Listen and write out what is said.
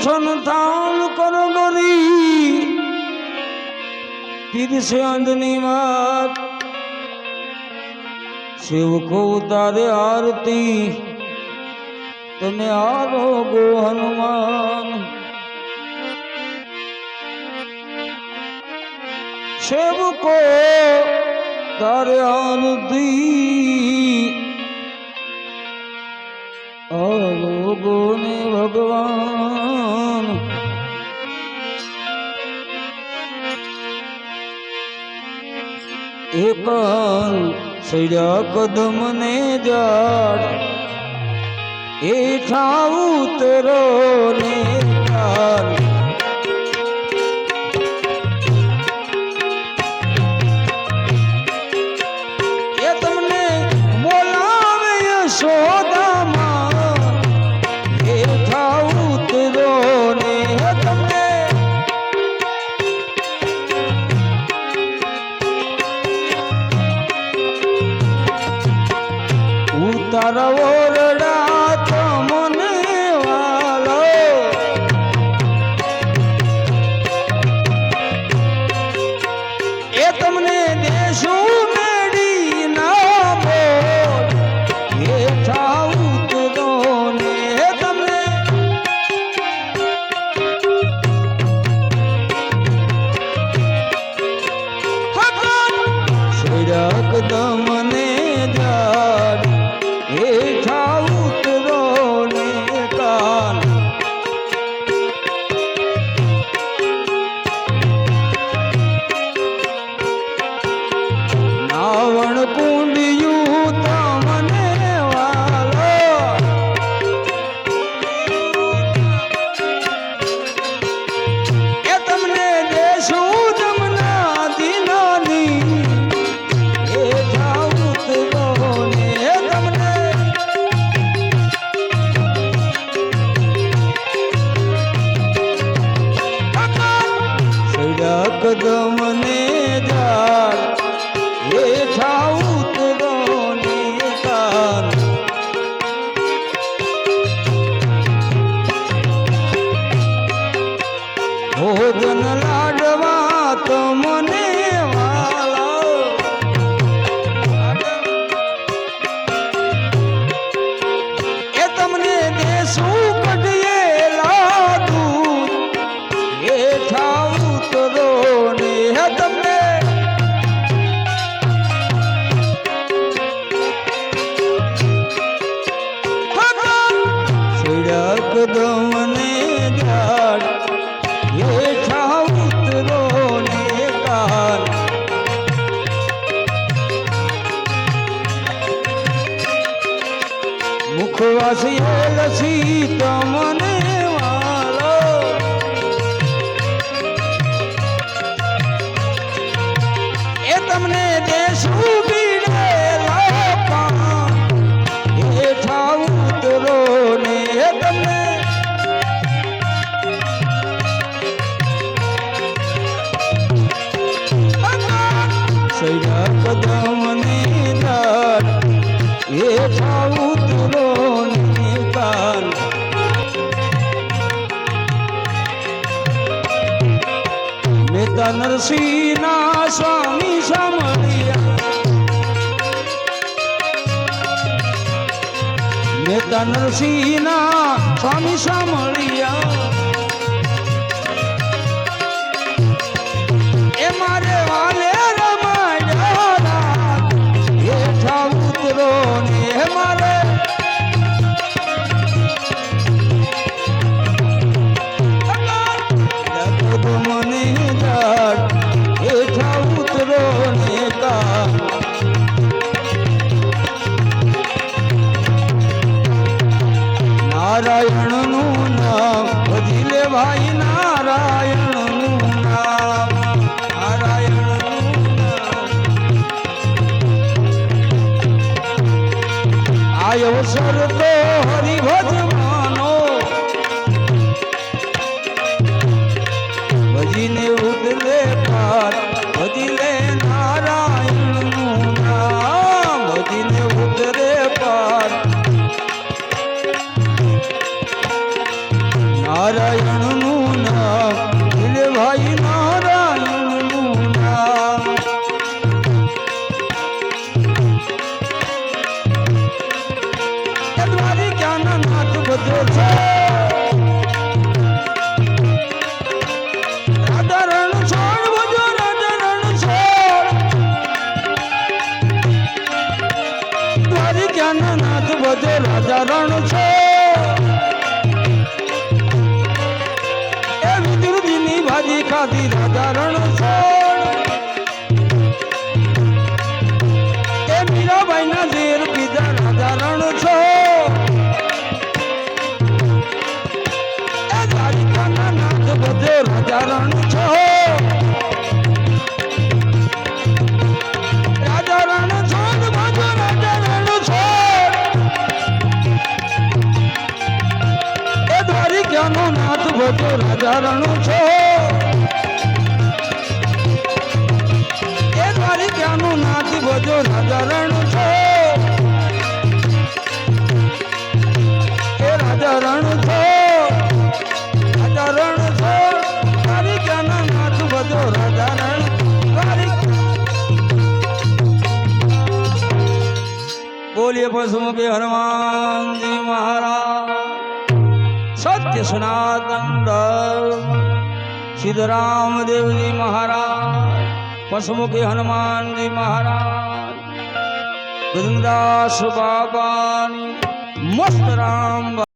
સંતાન કરગરી પીરસે અંધની વાત. સેવકો તારે આરતી. તમે આરોગો હનુમાન. સેવકો તારે આરતી. આરોગો ને ભગવાન. એક સૈડા કદમ ને જાડ એઠા ઉતરો ને જાડ સડક દમને જાડ હેઠા ઉતરો ને કાન ભોજન લાડવા તમને એ તમને દેશું મુખવાસી લસી તમને વાલો. એ તમને સૈડા કદમને દાડ હેઠા ઉતરો ને કાન મેતા નરસિંહ ના સ્વામી સામળિયા મેતા નરસિંહ ના સ્વામી સામળિયા નારાયણનું નામ. ભજી લે ભાઈ નારાયણનું નામ. નારાયણ નામ. આયો સર તો હરિભજવાનો ભજીને ઉડલે પાર. ભજી ભજો છે. એ વિદુરજીની ભાજી ખાધી રાજા નાથ રાજા રણ છો એ દ્વારિકાનો નાથ ભજો રાજા રણ છો એ રાજા રણ છો રાજા રણ છો નાથ ભજો રાજા રણ દ્વારિકા પશુ પશુમુખી હનુમાનજી મહારાજ. સત્ય સનાતન ધર્મ સિદ્ધરામ દેવજી મહારાજ પશુમુખી હનુમાનજી મહારાજ ગજનદાસ બાબાની મસ્ત રામ